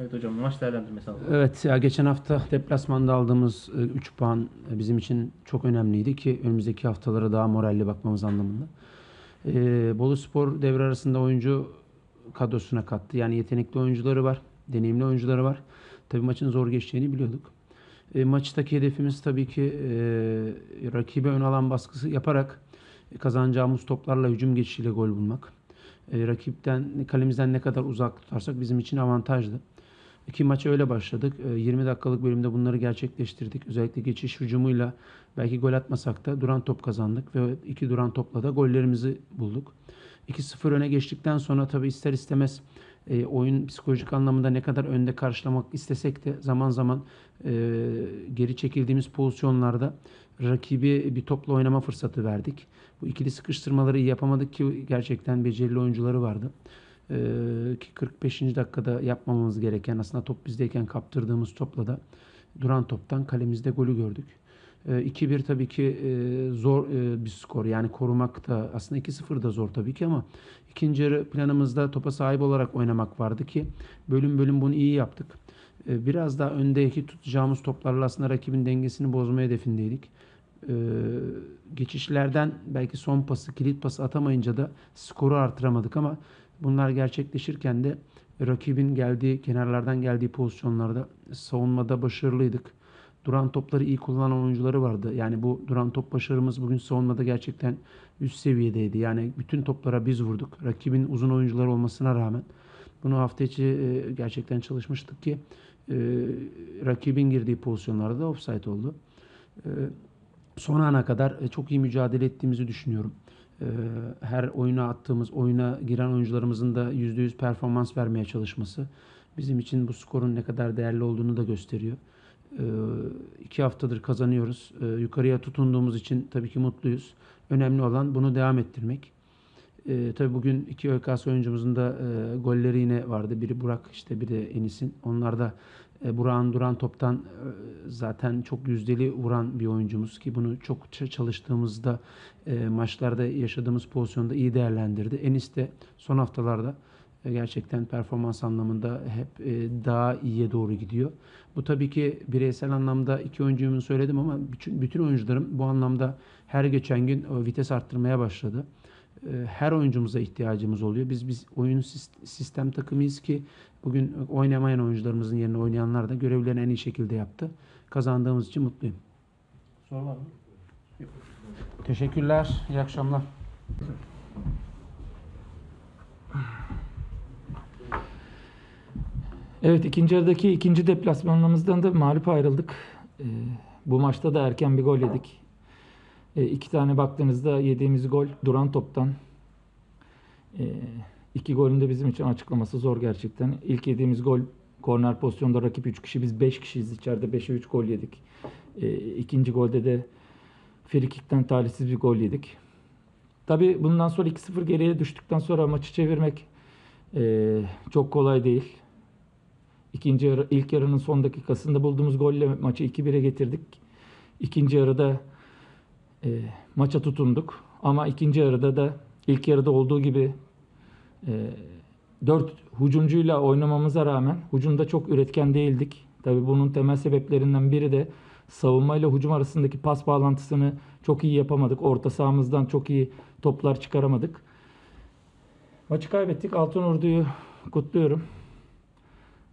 Evet hocam maç değerlendirmesi alalım. Evet ya geçen hafta deplasmanda aldığımız 3 puan e, bizim için çok önemliydi ki önümüzdeki haftalara daha moralli bakmamız anlamında. Ee, Bolu Spor devre arasında oyuncu kadrosuna kattı. Yani yetenekli oyuncuları var, deneyimli oyuncuları var. Tabii maçın zor geçeceğini biliyorduk. E, maçtaki hedefimiz tabii ki e, rakibe ön alan baskısı yaparak kazanacağımız toplarla hücum geçişiyle gol bulmak. E, rakipten kalemizden ne kadar uzak tutarsak bizim için avantajlı. İki maça öyle başladık. E, 20 dakikalık bölümde bunları gerçekleştirdik. Özellikle geçiş hücumuyla belki gol atmasak da duran top kazandık ve iki duran topla da gollerimizi bulduk. 2-0 öne geçtikten sonra tabii ister istemez e, oyun psikolojik anlamında ne kadar önde karşılamak istesek de zaman zaman e, geri çekildiğimiz pozisyonlarda rakibi bir topla oynama fırsatı verdik. Bu ikili sıkıştırmaları yapamadık ki gerçekten becerili oyuncuları vardı. Ki 45. dakikada yapmamamız gereken aslında top bizdeyken kaptırdığımız topla da duran toptan kalemizde golü gördük. E, 2-1 tabii ki zor bir skor. Yani korumak da aslında 2-0 da zor tabii ki ama ikinci yarı planımızda topa sahip olarak oynamak vardı ki bölüm bölüm bunu iyi yaptık. Biraz daha öndeki tutacağımız toplarla aslında rakibin dengesini bozma hedefindeydik. Geçişlerden belki son pası, kilit pası atamayınca da skoru artıramadık ama bunlar gerçekleşirken de rakibin geldiği, kenarlardan geldiği pozisyonlarda savunmada başarılıydık duran topları iyi kullanan oyuncuları vardı. Yani bu duran top başarımız bugün savunmada gerçekten üst seviyedeydi. Yani bütün toplara biz vurduk. Rakibin uzun oyuncuları olmasına rağmen. Bunu hafta içi e, gerçekten çalışmıştık ki e, rakibin girdiği pozisyonlarda da offside oldu. E, son ana kadar çok iyi mücadele ettiğimizi düşünüyorum. E, her oyuna attığımız, oyuna giren oyuncularımızın da %100 performans vermeye çalışması bizim için bu skorun ne kadar değerli olduğunu da gösteriyor. Ee, iki haftadır kazanıyoruz. Ee, yukarıya tutunduğumuz için tabii ki mutluyuz. Önemli olan bunu devam ettirmek. Ee, tabii bugün iki ÖKS oyuncumuzun da e, golleri yine vardı. Biri Burak işte biri Enis'in. Onlar da e, Burak'ın duran toptan e, zaten çok yüzdeli vuran bir oyuncumuz ki bunu çok çalıştığımızda e, maçlarda yaşadığımız pozisyonda iyi değerlendirdi. Enis de son haftalarda e, gerçekten performans anlamında hep e, daha iyiye doğru gidiyor. Bu tabii ki bireysel anlamda iki oyuncumu söyledim ama bütün, oyuncularım bu anlamda her geçen gün vites arttırmaya başladı. Her oyuncumuza ihtiyacımız oluyor. Biz biz oyun sis- sistem takımıyız ki bugün oynamayan oyuncularımızın yerine oynayanlar da görevlerini en iyi şekilde yaptı. Kazandığımız için mutluyum. Soru var mı? Teşekkürler. İyi akşamlar. Evet ikinci yarıdaki ikinci deplasmanımızdan da mağlup ayrıldık. Ee, bu maçta da erken bir gol yedik. Ee, iki tane baktığınızda yediğimiz gol duran toptan. Ee, iki golün de bizim için açıklaması zor gerçekten. İlk yediğimiz gol korner pozisyonda rakip 3 kişi biz 5 kişiyiz içeride 5'e 3 gol yedik. Ee, ikinci golde de frikikten talihsiz bir gol yedik. Tabii bundan sonra 2-0 geriye düştükten sonra maçı çevirmek eee, çok kolay değil. İkinci yarı, ilk yarının son dakikasında bulduğumuz golle maçı 2-1'e getirdik. İkinci yarıda e, maça tutunduk. Ama ikinci yarıda da ilk yarıda olduğu gibi e, 4 hücumcuyla oynamamıza rağmen hücumda çok üretken değildik. Tabii bunun temel sebeplerinden biri de savunma ile hücum arasındaki pas bağlantısını çok iyi yapamadık. Orta sahamızdan çok iyi toplar çıkaramadık. Maçı kaybettik. Altınordu'yu kutluyorum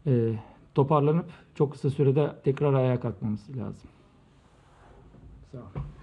e, toparlanıp çok kısa sürede tekrar ayağa kalkmamız lazım. Sağ olun.